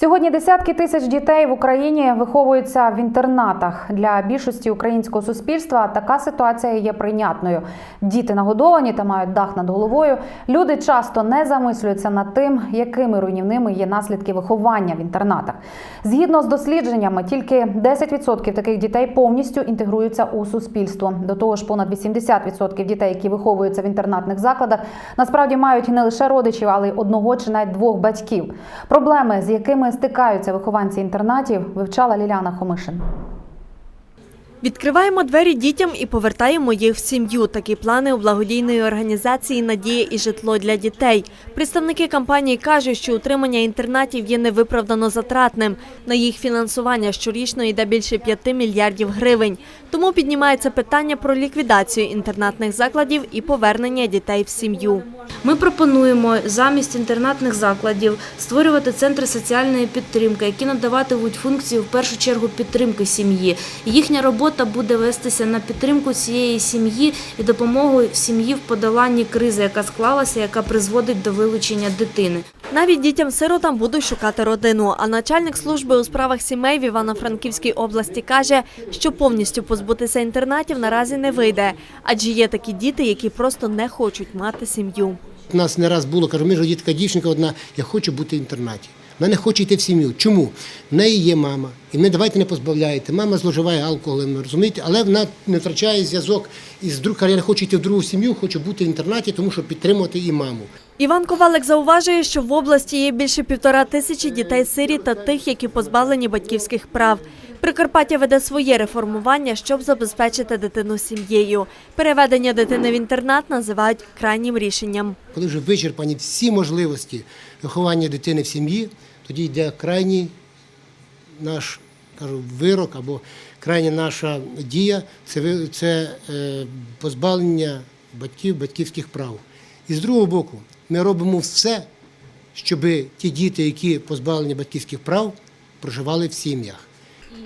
Сьогодні десятки тисяч дітей в Україні виховуються в інтернатах. Для більшості українського суспільства така ситуація є прийнятною. Діти нагодовані та мають дах над головою. Люди часто не замислюються над тим, якими руйнівними є наслідки виховання в інтернатах. Згідно з дослідженнями, тільки 10% таких дітей повністю інтегруються у суспільство. До того ж, понад 80% дітей, які виховуються в інтернатних закладах, насправді мають не лише родичів, але й одного чи навіть двох батьків. Проблеми, з якими стикаються вихованці інтернатів, вивчала Ліляна Хомишин. Відкриваємо двері дітям і повертаємо їх в сім'ю. Такі плани у благодійної організації Надія і житло для дітей. Представники компанії кажуть, що утримання інтернатів є невиправдано затратним. На їх фінансування щорічно йде більше 5 мільярдів гривень. Тому піднімається питання про ліквідацію інтернатних закладів і повернення дітей в сім'ю. Ми пропонуємо замість інтернатних закладів створювати центри соціальної підтримки, які надаватимуть функцію в першу чергу підтримки сім'ї. Їхня робота буде вестися на підтримку цієї сім'ї і допомогу сім'ї в подоланні кризи, яка склалася, яка призводить до вилучення дитини. Навіть дітям-сиротам будуть шукати родину. А начальник служби у справах сімей в Івано-Франківській області каже, що повністю позбутися інтернатів наразі не вийде, адже є такі діти, які просто не хочуть мати сім'ю. У нас не раз було, кажу, ми ж дівчинка одна, я хочу бути в інтернаті. Вона не хоче йти в сім'ю. Чому? В неї є мама. І ми давайте не позбавляєте. Мама зловживає алкоголем, розумієте, але вона не втрачає зв'язок із друг. Я не хочу йти в другу сім'ю, хочу бути в інтернаті, тому що підтримувати і маму. Іван Ковалик зауважує, що в області є більше півтора тисячі дітей-сиріт та тих, які позбавлені батьківських прав. Прикарпаття веде своє реформування, щоб забезпечити дитину сім'єю. Переведення дитини в інтернат називають крайнім рішенням. Коли вже вичерпані всі можливості виховання дитини в сім'ї, тоді йде крайній наш кажу, вирок або крайня наша дія це, це е, позбавлення батьків батьківських прав. І з другого боку, ми робимо все, щоб ті діти, які позбавлені батьківських прав, проживали в сім'ях.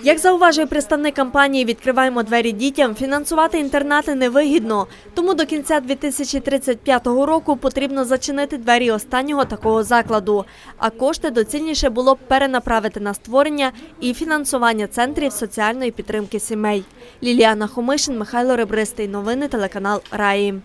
Як зауважує представник компанії Відкриваємо двері дітям, фінансувати інтернати невигідно. Тому до кінця 2035 року потрібно зачинити двері останнього такого закладу. А кошти доцільніше було б перенаправити на створення і фінансування центрів соціальної підтримки сімей. Ліліана Хомишин, Михайло Ребристий. Новини телеканал Раї.